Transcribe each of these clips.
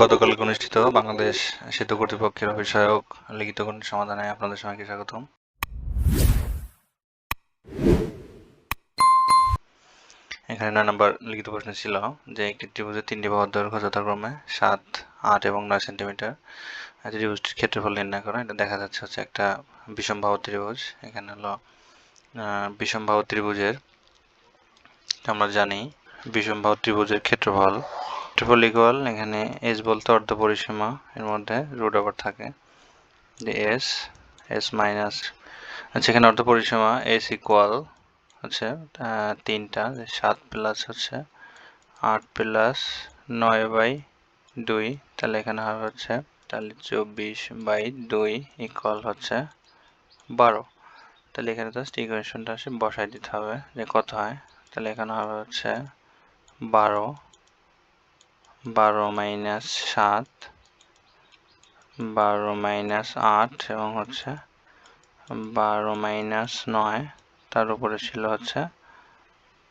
গতকাল অনুষ্ঠিত বাংলাদেশ সেতু কর্তৃপক্ষের বিষয়ক লিখিত গণিত সমাধানে আপনাদের সবাইকে স্বাগতম। এখানে নয় নম্বর লিখিত প্রশ্ন ছিল যে একটি ত্রিভুজের তিনটি বাহুর দৈর্ঘ্য যথাক্রমে সাত আট এবং নয় সেন্টিমিটার। ত্রিভুজটির ক্ষেত্রফল নির্ণয় করা এটা দেখা যাচ্ছে হচ্ছে একটা বিষমবাহু ত্রিভুজ। এখানে হলো আহ, বিষমবাহু ত্রিভুজের আমরা জানি বিষমবাহু ত্রিভুজের ক্ষেত্রফল ট্রিপল ইকুয়াল এখানে এস বলতে অর্ধ পরিসীমা, এর মধ্যে রুট ওভার থাকে। যে এস এস মাইনাস আচ্ছা এখানে অর্ধ পরিসীমা এস ইকুয়াল হচ্ছে তিনটা সাত প্লাস হচ্ছে, আট প্লাস নয় বাই দুই, তাহলে এখানে হবে হচ্ছে, তাহলে চব্বিশ বাই দুই ইকুয়াল হচ্ছে বারো। তাহলে এখানে জাস্ট ইকুয়েশনটা আসে বসাই দিতে হবে, যে কত হয়, তাহলে এখানে হবে হচ্ছে বারো বারো মাইনাস সাত, বারো মাইনাস আট এবং হচ্ছে বারো মাইনাস নয়, তার উপরে ছিল হচ্ছে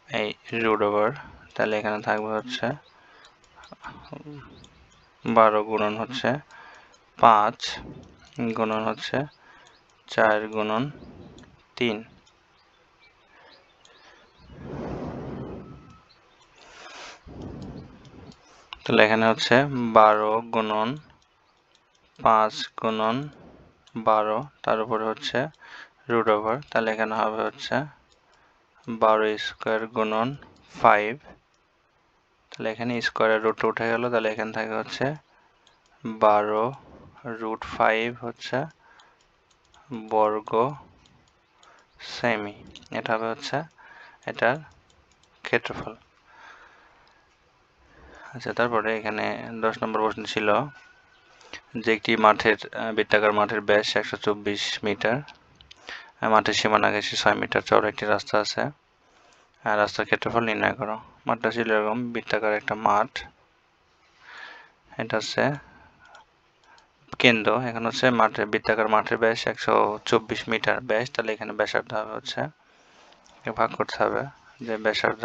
এই রুট ওভার তাহলে এখানে থাকবে হচ্ছে বারো গুণন হচ্ছে পাঁচ, গুণন হচ্ছে চার গুণন তিন। তাহলে এখানে হচ্ছে বারো গুণন পাঁচ গুণন বারো, তার উপরে হচ্ছে রুট ওভার তাহলে এখানে হবে হচ্ছে বারো স্কোয়ার গুণন ফাইভ তাহলে এখানে স্কোয়ারের রুট উঠে গেল, তাহলে এখান থেকে হচ্ছে বারো রুট ফাইভ হচ্ছে বর্গ সেমি এটা হবে হচ্ছে এটার ক্ষেত্রফল। আচ্ছা তারপরে এখানে দশ নম্বর প্রশ্ন ছিল যে একটি মাঠের বৃত্তাকার মাঠের ব্যাস একশো চব্বিশ মিটার। মাঠের সীমানা গেছে ছয় মিটার চওড়া একটি রাস্তা আছে। আর রাস্তার ক্ষেত্রফল নির্ণয় করো। মাঠটা ছিল এরকম, বৃত্তাকার একটা মাঠ। এটা হচ্ছে কেন্দ্র। এখন হচ্ছে মাঠের বৃত্তাকার মাঠের ব্যাস একশো চব্বিশ মিটার ব্যাস। তাহলে এখানে ব্যাসার্ধ হবে হচ্ছে, ভাগ করতে হবে যে ব্যাসার্ধ।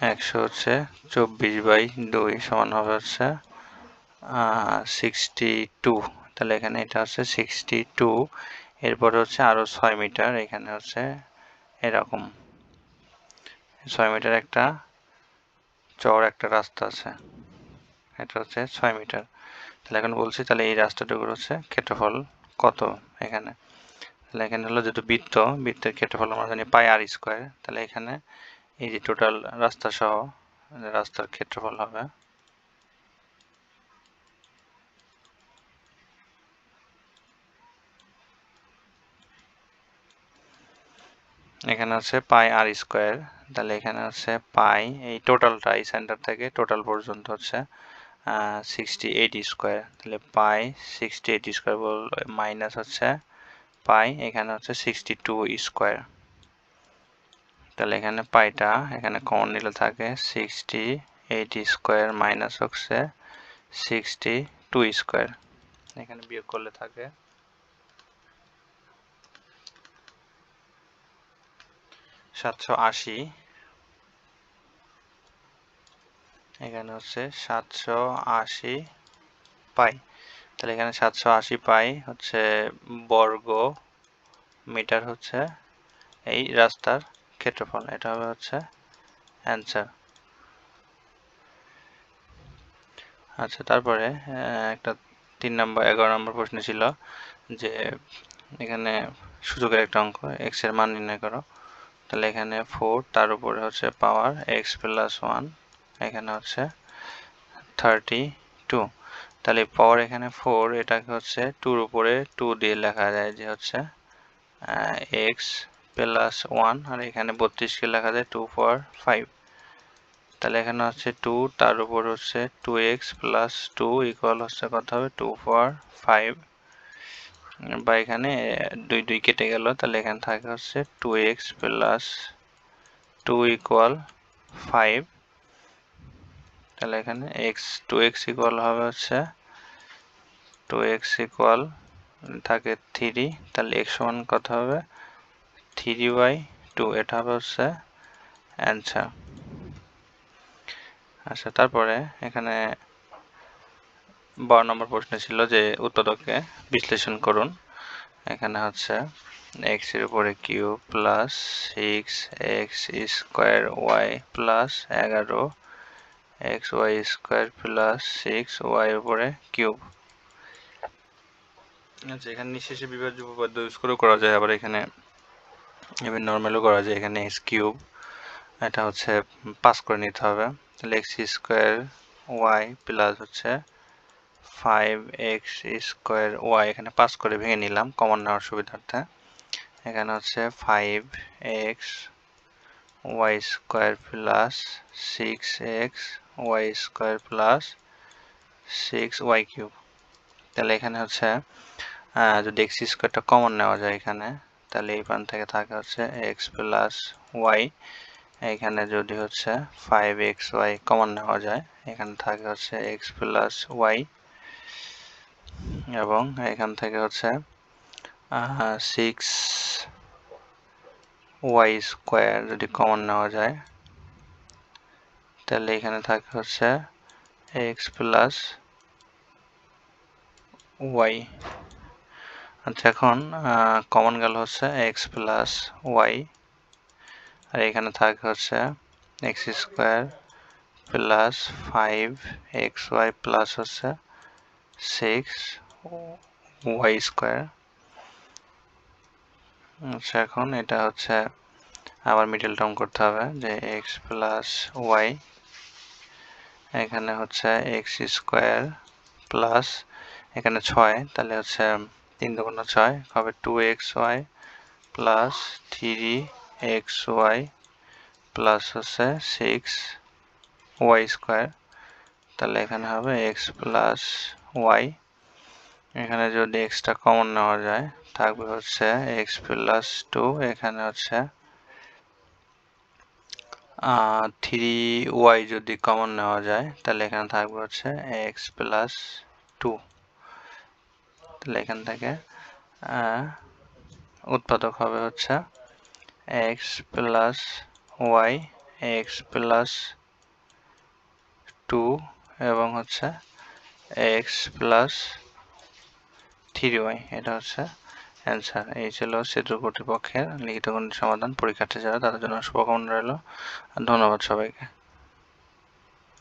একশো হচ্ছে চব্বিশ বাই দুই সমান হবে হচ্ছে সিক্সটি টু তাহলে এখানে এটা হচ্ছে সিক্সটি টু এরপরে হচ্ছে আরও ছয় মিটার, এখানে হচ্ছে এরকম। ছয় মিটার একটা চওড়া একটা রাস্তা আছে, এটা হচ্ছে ছয় মিটার। তাহলে এখন বলছি, তাহলে এই রাস্তাটুকুর হচ্ছে ক্ষেত্রফল কত এখানে? তাহলে এখানে হলো যেহেতু বৃত্ত, বৃত্তের ক্ষেত্রফল আমরা জানি পাই আর স্কোয়ার তাহলে এখানে এই যে টোটাল রাস্তা সহ রাস্তার ক্ষেত্রফল হবে। এখানে হচ্ছে পাই আর স্কোয়ার, তাহলে এখানে হচ্ছে পাই, এই টোটালটা এই সেন্টার থেকে টোটাল পর্যন্ত হচ্ছে সিক্সটি এইট স্কোয়ার তাহলে পাই সিক্সটি এইট স্কোয়ার মাইনাস হচ্ছে পাই, এখানে হচ্ছে সিক্সটি টু স্কোয়ার তাহলে এখানে পাইটা, এখানে কমন নিলে থাকে সিক্সটি এইট স্কোয়ার মাইনাস হচ্ছে সিক্সটি টু স্কোয়ার এখানে বিয়োগ করলে থাকে সাতশো আশি। এখানে হচ্ছে সাতশো আশি পাই। তাহলে এখানে সাতশো আশি পাই হচ্ছে বর্গ মিটার হচ্ছে এই রাস্তার। ক্ষেত্রফল, এটা হবে হচ্ছে অ্যান্সার আচ্ছা তারপরে একটা তিন নম্বর, এগারো নম্বর প্রশ্ন ছিল যে এখানে সুযোগের একটা অঙ্ক এক্সের মান নির্ণয় করো। তাহলে এখানে ফোর তার উপরে হচ্ছে পাওয়ার এক্স প্লাস ওয়ান এখানে হচ্ছে থার্টি টু তাহলে পাওয়ার এখানে ফোর এটাকে হচ্ছে টুর উপরে টু দিয়ে লেখা যায় যে হচ্ছে এক্স প্লাস ওয়ান আর এখানে বত্রিশকে লেখা যায় টু ফোর ফাইভ তাহলে এখানে হচ্ছে টু তার উপর হচ্ছে two x plus two equal হচ্ছে কত হবে? টু ফোর ফাইভ বা এখানে দুই দুই কেটে গেল, তাহলে এখানে থাকে হচ্ছে two x plus two equal five তাহলে এখানে এক্স টু এক্স ইকুয়াল হবে হচ্ছে টু এক্স ইকুয়াল থাকে থ্রি তাহলে এক্স সমান কত হবে? থ্রি বাই টু এটা হচ্ছে অ্যান্সার আচ্ছা তারপরে এখানে বারো নম্বর প্রশ্ন ছিল যে উৎপাদককে বিশ্লেষণ করুন। এখানে হচ্ছে এক্সের উপরে Q plus six x square y plus এগারো x y square plus six y উপরে কিউব আচ্ছা এখানে নিঃশেষে বিভাজ্য উপপাদ্য ইউজ করে করা যায়, আবার এখানে এবার নর্মালও করা যায়। এখানে এক্স কিউব এটা হচ্ছে পাস করে নিতে হবে। তাহলে এক্স স্কোয়ার ওয়াই প্লাস হচ্ছে ফাইভ এক্স স্কোয়ার ওয়াই এখানে পাস করে ভেঙে নিলাম কমন নেওয়ার সুবিধার্থে। এখানে হচ্ছে five x y square plus six x y square plus six y cube তাহলে এখানে হচ্ছে যদি এক্স স্কোয়ারটা কমন নেওয়া যায় এখানে তাহলে এই পান থেকে থাকে হচ্ছে এক্স প্লাস ওয়াই এখানে যদি হচ্ছে ফাইভ এক্স ওয়াই কমন নেওয়া যায়, এখানে থাকে হচ্ছে এক্স প্লাস ওয়াই এবং এখান থেকে হচ্ছে সিক্স ওয়াই স্কোয়ার যদি কমন নেওয়া যায়, তাহলে এখানে থাকে হচ্ছে এক্স প্লাস ওয়াই আচ্ছা এখন কমন গেল হচ্ছে এক্স প্লাস ওয়াই আর এখানে থাকে হচ্ছে x square plus five x y plus হচ্ছে সিক্স ওয়াই স্কোয়ার আচ্ছা এখন এটা হচ্ছে আবার মিডল টার্ম করতে হবে, যে এক্স প্লাস ওয়াই এখানে হচ্ছে এক্স স্কোয়ার প্লাস এখানে ছয়, তাহলে হচ্ছে তিন দুগুণ ছয় হবে two x y plus three x y plus হচ্ছে সিক্স ওয়াই স্কোয়ার তাহলে এখানে হবে এক্স প্লাস ওয়াই এখানে যদি এক্সটা কমন নেওয়া যায়, থাকবে হচ্ছে এক্স প্লাস টু এখানে হচ্ছে থ্রি ওয়াই যদি কমন নেওয়া যায়, তাহলে এখানে থাকবে হচ্ছে এক্স প্লাস টু তাহলে এখান থেকে উৎপাদক হবে হচ্ছে x plus y x plus two এবং হচ্ছে এক্স প্লাস থ্রি ওয়াই এটা হচ্ছে অ্যান্সার এই ছিল চিত্র কর্তৃপক্ষের লিখিত গণিত সমাধান পরীক্ষার্থী যারা, তাদের জন্য শুভকামনা রইল। ধন্যবাদ সবাইকে।